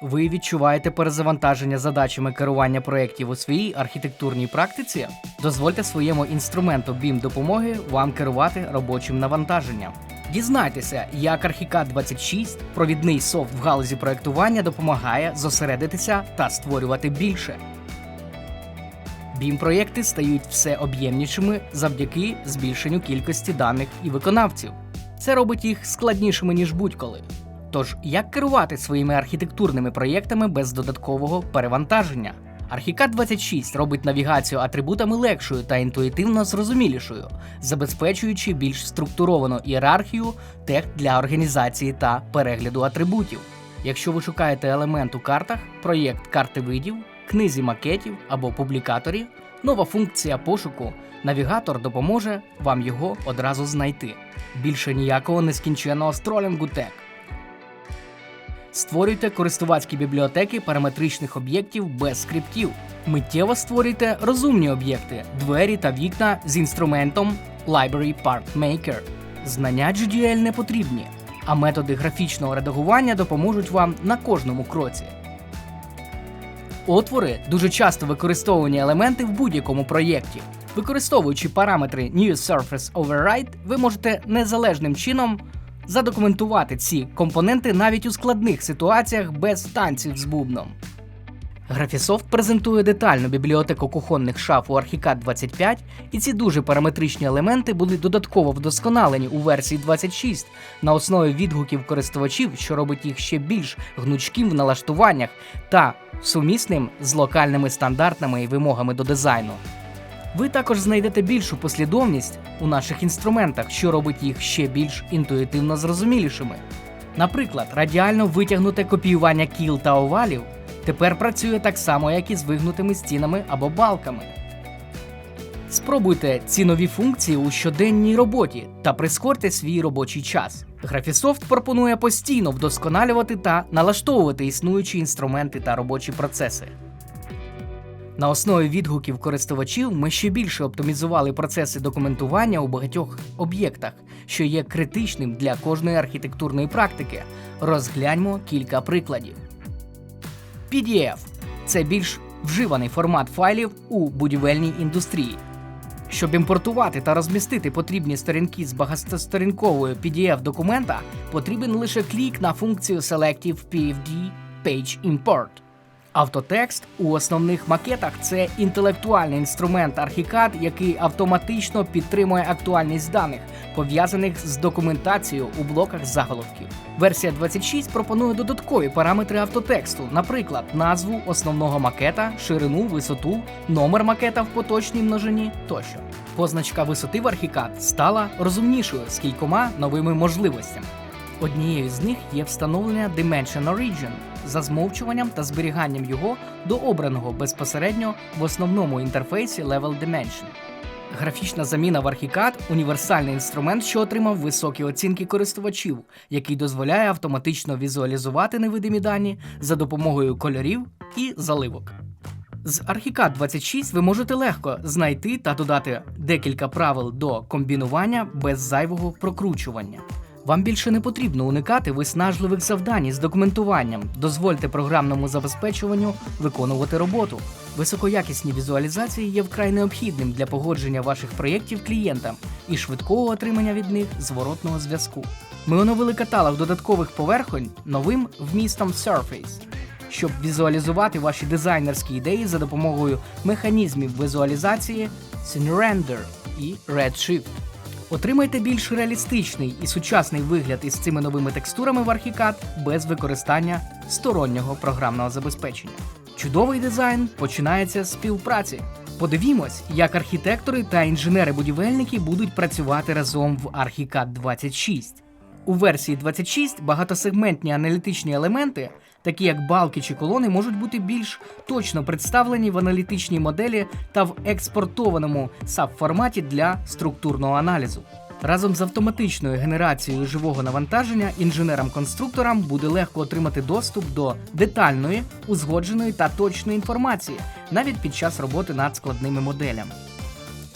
Ви відчуваєте перезавантаження задачами керування проєктів у своїй архітектурній практиці? Дозвольте своєму інструменту BIM допомоги вам керувати робочим навантаженням. Дізнайтеся, як Archicad 26, провідний софт в галузі проєктування, допомагає зосередитися та створювати більше. BIM-проєкти стають все об'ємнішими завдяки збільшенню кількості даних і виконавців. Це робить їх складнішими ніж будь-коли. Тож, як керувати своїми архітектурними проєктами без додаткового перевантаження? Archicad 26 робить навігацію атрибутами легшою та інтуїтивно зрозумілішою, забезпечуючи більш структуровану ієрархію тех для організації та перегляду атрибутів. Якщо ви шукаєте елемент у картах, проєкт карти видів, книзі макетів або публікаторі, нова функція пошуку навігатор допоможе вам його одразу знайти. Більше ніякого нескінченного стролінгу тек. Створюйте користувацькі бібліотеки параметричних об'єктів без скриптів. Миттєво створюйте розумні об'єкти, двері та вікна з інструментом Library Part Maker. Знання GDL не потрібні, а методи графічного редагування допоможуть вам на кожному кроці. Отвори дуже часто використовувані елементи в будь-якому проєкті. Використовуючи параметри New Surface Override, ви можете незалежним чином задокументувати ці компоненти навіть у складних ситуаціях без танців з бубном. Graphisoft презентує детальну бібліотеку кухонних шаф у Archicad 25, і ці дуже параметричні елементи були додатково вдосконалені у версії 26 на основі відгуків користувачів, що робить їх ще більш гнучким в налаштуваннях та сумісним з локальними стандартами і вимогами до дизайну. Ви також знайдете більшу послідовність у наших інструментах, що робить їх ще більш інтуїтивно зрозумілішими. Наприклад, радіально витягнуте копіювання кіл та овалів тепер працює так само, як і з вигнутими стінами або балками. Спробуйте ці нові функції у щоденній роботі та прискорте свій робочий час. Graphisoft пропонує постійно вдосконалювати та налаштовувати існуючі інструменти та робочі процеси. На основі відгуків користувачів ми ще більше оптимізували процеси документування у багатьох об'єктах, що є критичним для кожної архітектурної практики. Розгляньмо кілька прикладів. PDF це більш вживаний формат файлів у будівельній індустрії. Щоб імпортувати та розмістити потрібні сторінки з багатосторінкового PDF документа, потрібен лише клік на функцію Selective PFD Page Import. Автотекст у основних макетах це інтелектуальний інструмент Archicad, який автоматично підтримує актуальність даних, пов'язаних з документацією у блоках заголовків. Версія 26 пропонує додаткові параметри автотексту, наприклад, назву основного макета, ширину, висоту, номер макета в поточній множині тощо. Позначка висоти в Archicad стала розумнішою з кількома новими можливостями. Однією з них є встановлення Dimension Origin за змовчуванням та зберіганням його до обраного безпосередньо в основному інтерфейсі Level Dimension. Графічна заміна в Archicad – універсальний інструмент, що отримав високі оцінки користувачів, який дозволяє автоматично візуалізувати невидимі дані за допомогою кольорів і заливок. З Archicad 26 ви можете легко знайти та додати декілька правил до комбінування без зайвого прокручування. Вам більше не потрібно уникати виснажливих завдань з документуванням. Дозвольте програмному забезпечуванню виконувати роботу. Високоякісні візуалізації є вкрай необхідним для погодження ваших проєктів клієнтам і швидкого отримання від них зворотного зв'язку. Ми оновили каталог додаткових поверхонь новим вмістом Surface, щоб візуалізувати ваші дизайнерські ідеї за допомогою механізмів візуалізації SceneRender і Redshift. Отримайте більш реалістичний і сучасний вигляд із цими новими текстурами в Archicad без використання стороннього програмного забезпечення. Чудовий дизайн починається з співпраці. Подивімось, як архітектори та інженери-будівельники будуть працювати разом в Archicad 26. У версії 26 багатосегментні аналітичні елементи, такі як балки чи колони, можуть бути більш точно представлені в аналітичній моделі та в експортованому SAP-форматі для структурного аналізу. Разом з автоматичною генерацією живого навантаження інженерам-конструкторам буде легко отримати доступ до детальної, узгодженої та точної інформації навіть під час роботи над складними моделями.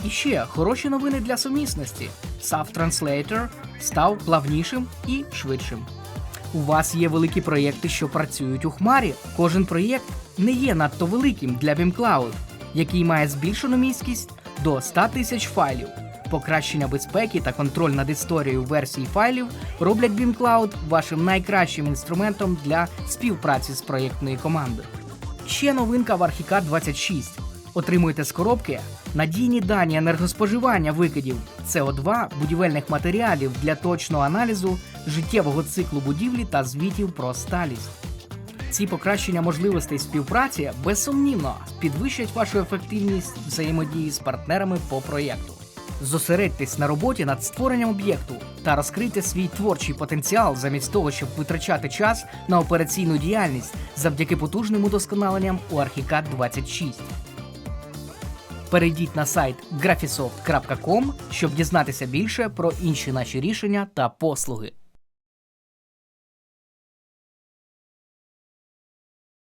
І ще хороші новини для сумісності. SAP Translator став плавнішим і швидшим. У вас є великі проєкти, що працюють у хмарі. Кожен проєкт не є надто великим для VimCloud, який має збільшену міськість до 100 тисяч файлів. Покращення безпеки та контроль над історією версій файлів роблять VimCloud вашим найкращим інструментом для співпраці з проєктною командою. Ще новинка в Archicad 26. Отримуйте з коробки надійні дані енергоспоживання викидів СО2 будівельних матеріалів для точного аналізу життєвого циклу будівлі та звітів про сталість. Ці покращення можливостей співпраці безсумнівно підвищать вашу ефективність взаємодії з партнерами по проєкту. Зосередьтесь на роботі над створенням об'єкту та розкрийте свій творчий потенціал замість того, щоб витрачати час на операційну діяльність завдяки потужним удосконаленням у Archicad 26. Перейдіть на сайт graphisoft.com, щоб дізнатися більше про інші наші рішення та послуги.